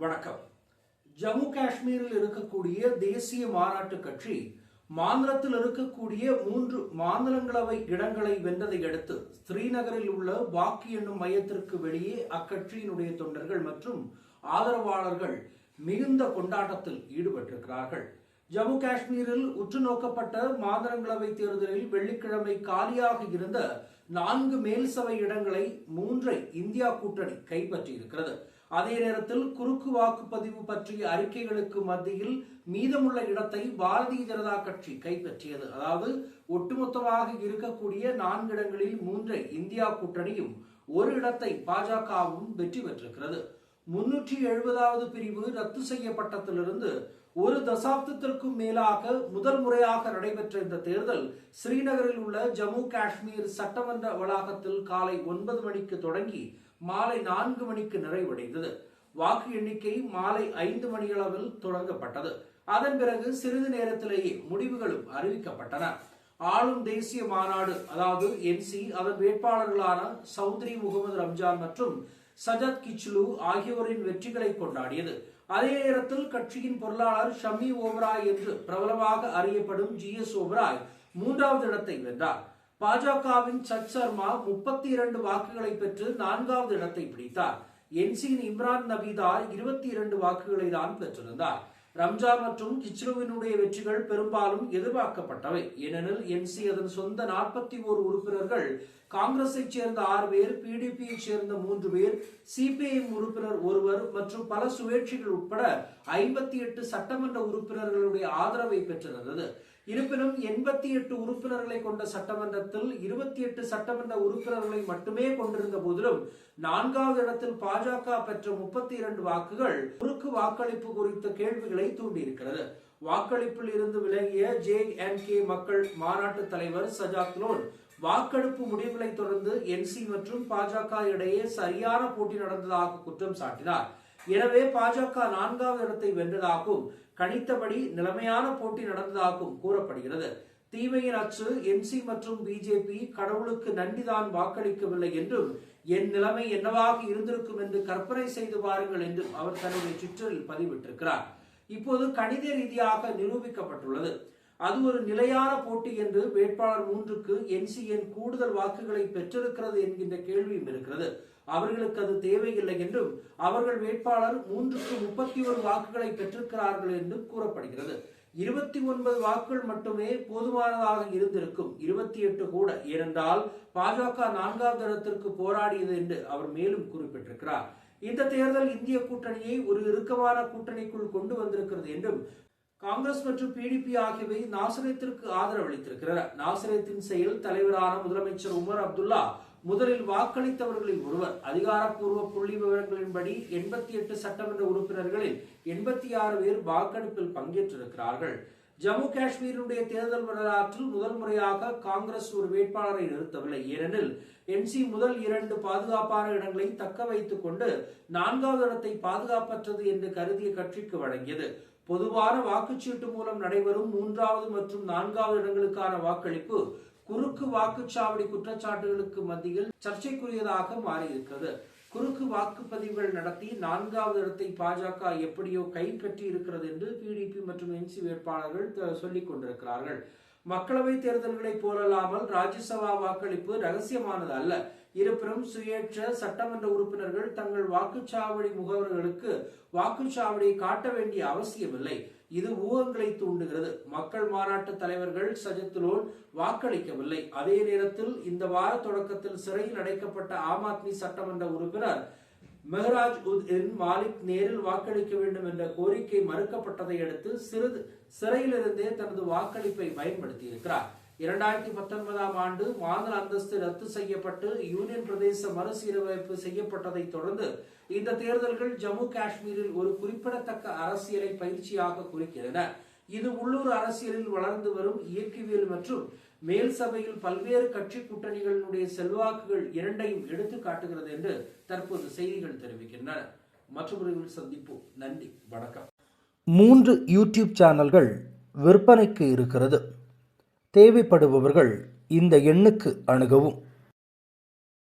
வணக்கம். ஜம்மு காஷ்மீரில் இருக்கக்கூடிய தேசிய மாநாட்டு கட்சி மாநிலத்தில் இருக்கக்கூடிய மூன்று மாநிலங்களவை இடங்களை வென்றதை அடுத்து ஸ்ரீநகரில் உள்ள வாக்கு எண்ணும் மையத்திற்கு வெளியே அக்கட்சியினுடைய தொண்டர்கள் மற்றும் ஆதரவாளர்கள் மிகுந்த கொண்டாட்டத்தில் ஈடுபட்டிருக்கிறார்கள். ஜம்மு காஷ்மீரில் உற்று நோக்கப்பட்ட மாநிலங்களவை தேர்தலில் வெள்ளிக்கிழமை காலியாக இருந்த நான்கு மேல் சபை இடங்களை மூன்றை இந்தியா கூட்டணி கைப்பற்றியிருக்கிறது. அதே நேரத்தில் குறுக்கு வாக்குப்பதிவு பற்றிய அறிக்கைகளுக்கு மத்தியில் மீதமுள்ள இடத்தை பாரதிய ஜனதா கட்சி கைப்பற்றியது. அதாவது ஒட்டுமொத்தமாக இருக்கக்கூடிய நான்கு இடங்களில் மூன்றை இந்தியா கூட்டணியும் ஒரு இடத்தை பாஜகவும் வெற்றி பெற்றிருக்கிறது. முன்னூற்றி எழுபதாவது பிரிவு ரத்து செய்யப்பட்டதிலிருந்து ஒரு தசாப்தத்திற்கும் மேலாக முதல் முறையாக நடைபெற்ற இந்த தேர்தல் ஸ்ரீநகரில் உள்ள ஜம்மு காஷ்மீர் சட்டமன்ற வளாகத்தில் காலை ஒன்பது மணிக்கு தொடங்கி மாலை நான்கு மணிக்கு நிறைவடைந்தது. வாக்கு எண்ணிக்கை மாலை ஐந்து மணியளவில் தொடங்கப்பட்டது. அதன் பிறகு சிறிது நேரத்திலேயே முடிவுகளும் அறிவிக்கப்பட்டன. ஆளும் தேசிய மாநாடு அதாவது என்சி அதன் வேட்பாளர்களான சௌத்ரி முகமது ரம்ஜான் மற்றும் சஜத் கிச்லு ஆகியோரின் வெற்றிகளை கொண்டாடியது. அதே நேரத்தில் கட்சியின் பொருளாளர் ஷமி ஓபராய் என்று பிரபலமாக அறியப்படும் ஜி எஸ் ஓபராய் மூன்றாவது இடத்தை வென்றார். பாஜகவின் சத் சர்மா முப்பத்தி இரண்டு வாக்குகளை பெற்று நான்காவது இடத்தை பிடித்தார். என்சியின் இம்ரான் நபீதார் இருபத்தி இரண்டு வாக்குகளை தான் பெற்றிருந்தார். ரம்ஜான் மற்றும் கிச்ருவினுடைய வெற்றிகள் பெரும்பாலும் எதிர்பார்க்கப்பட்டவை. ஏனெனில் என்சி அதன் சொந்த நாற்பத்தி ஓரு உறுப்பினர்கள் காங்கிரஸை சேர்ந்த ஆறு பேர் பிடிபியை சேர்ந்த மூன்று பேர் சிபிஐஎம் உறுப்பினர் ஒருவர் மற்றும் பல சுயேட்சிகள் உட்பட ஐம்பத்தி எட்டு சட்டமன்ற உறுப்பினர்களுடைய ஆதரவை பெற்றிருந்தது. இருப்பினும் எண்பத்தி எட்டு உறுப்பினர்களை கொண்ட சட்டமன்றத்தில் இருபத்தி எட்டு சட்டமன்ற உறுப்பினர்களை மட்டுமே கொண்டிருந்த போதிலும் நான்காவது இடத்தில் பாஜக பெற்ற முப்பத்தி இரண்டு வாக்குகள் குறுக்கு வாக்களிப்பு குறித்த கேள்விகளை தூண்டியிருக்கிறது. வாக்களிப்பில் இருந்து விலகிய ஜே என் கே மக்கள் மாநாட்டு தலைவர் சஜாத் லோன் வாக்கெடுப்பு முடிவுகளை தொடர்ந்து என்சி மற்றும் பாஜக இடையே சரியான போட்டி நடந்ததாக குற்றம் சாட்டினார். எனவே பாஜக நான்காவது இடத்தை வென்றதாகவும் கணித்தபடி நிலைமையான போட்டி நடந்ததாகவும் கூறப்படுகிறது. தீமையின் அச்சு என்சி மற்றும் பிஜேபி கடவுளுக்கு நன்றிதான் வாக்களிக்கவில்லை என்றும் என் நிலைமை என்னவாக இருந்திருக்கும் என்று கற்பனை செய்து பாருங்கள் என்றும் அவர் தன்னுடைய ட்விட்டரில் பதிவிட்டிருக்கிறார். இப்போது கணித ரீதியாக நிரூபிக்கப்பட்டுள்ளது. அது ஒரு நிலையான போட்டி என்று வேட்பாளர் மூன்றுக்கு என்சிஎன் கூடுதல் வாக்குகளை பெற்றிருக்கிறது என்கின்ற கேள்வியும் இருக்கிறது. அவர்களுக்கு அது தேவையில்லை என்றும் அவர்கள் வேட்பாளர் மூன்றுக்கு முப்பத்தி ஒரு வாக்குகளை பெற்றிருக்கிறார்கள் என்றும் கூறப்படுகிறது. இருபத்தி ஒன்பது வாக்குகள் மட்டுமே போதுமானதாக இருந்திருக்கும். இருபத்தி எட்டு கூட. ஏனென்றால் பாஜக நான்காவது இடத்திற்கு போராடியது என்று அவர் மேலும் குறிப்பிட்டிருக்கிறார். இந்த தேர்தல் இந்திய கூட்டணியை ஒரு இறுக்கமான கூட்டணிக்குள் கொண்டு வந்திருக்கிறது என்றும் காங்கிரஸ் மற்றும் பிடிபி ஆகியவை நாசரத்திற்கு ஆதரவு அளித்திருக்கிறார் நாசரத்தின் செயல் தலைவரான முதலமைச்சர் உமர் அப்துல்லா முதலில் வாக்களித்தவர்களில் ஒருவர். அதிகாரப்பூர்வ புள்ளி விவரங்களின்படி எண்பத்தி எட்டு சட்டமன்ற உறுப்பினர்களில் எண்பத்தி ஆறு பேர் வாக்கெடுப்பில் பங்கேற்றிருக்கிறார்கள். ஜம்மு காஷ்மீருடைய தேர்தல் வரலாற்றில் முதல் முறையாக காங்கிரஸ் ஒரு வேட்பாளரை நிறுத்தவில்லை. ஏனெனில் என்சி முதல் இரண்டு பாதுகாப்பான இடங்களை தக்க வைத்துக் கொண்டு நான்காவது இடத்தை பாதுகாப்பற்றது என்று கருதிய கட்சிக்கு வழங்கியது. பொதுவான வாக்குச்சீட்டு மூலம் நடைபெறும் மூன்றாவது மற்றும் நான்காவது இடங்களுக்கான வாக்களிப்பு குறுக்கு வாக்குச்சாவடி குற்றச்சாட்டுகளுக்கு மத்தியில் சர்ச்சைக்குரியதாக மாறியிருக்கிறது. குறுக்கு வாக்குப்பதிவுகள் நடத்தி நான்காவது இடத்தை பாஜக எப்படியோ கைப்பற்றி இருக்கிறது என்று பிடிபி மற்றும் என்சி வேட்பாளர்கள் சொல்லிக் கொண்டிருக்கிறார்கள். மக்களவை தேர்தல்களைப் போலல்லாமல் ராஜ்யசபா வாக்களிப்பு ரகசியமானது அல்ல. இருப்பினும் சுயேற்ற சட்டமன்ற உறுப்பினர்கள் தங்கள் வாக்குச்சாவடி முகவர்களுக்கு வாக்குச்சாவடியை காட்ட வேண்டிய அவசியமில்லை. இது ஊகங்களை தூண்டுகிறது. மக்கள் மாநாட்டு தலைவர்கள் சஜத்துலோன் வாக்களிக்கவில்லை. அதே நேரத்தில் இந்த வார தொடக்கத்தில் சிறையில் அடைக்கப்பட்ட ஆம் ஆத்மி சட்டமன்ற உறுப்பினர் மெஹராஜ் உத் மாலிக் நேரில் வாக்களிக்க வேண்டும் என்ற கோரிக்கை மறுக்கப்பட்டதை அடுத்து சிறிது சிறையிலிருந்தே தனது வாக்களிப்பை பயன்படுத்தி இருக்கிறார் இரண்டாயிரத்தி பத்தொன்பதாம் ஆண்டு மாநில அந்தஸ்து ரத்து செய்யப்பட்டு யூனியன் பிரதேச மறுசீரமைப்பு செய்யப்பட்டதை தொடர்ந்து இந்த தேர்தல்கள் ஜம்மு காஷ்மீரில் ஒரு குறிப்பிடத்தக்க அரசியலை பயிற்சியாக குறிக்கின்றன. இது உள்ளூர் அரசியலில் வளர்ந்து வரும் இயக்கவியல் மற்றும் மேல் சபையில் பல்வேறு கட்சி கூட்டணிகளினுடைய செல்வாக்குகள் இரண்டையும் எடுத்து காட்டுகிறது என்று தற்போது செய்திகள் தெரிவிக்கின்றன. மற்றொரு சந்திப்போம். நன்றி. வணக்கம். மூன்று யூடியூப் சேனல்கள் விற்பனைக்கு இருக்கிறது. தேவைப்படுபவர்கள் இந்த எண்ணுக்கு அணுகவும்.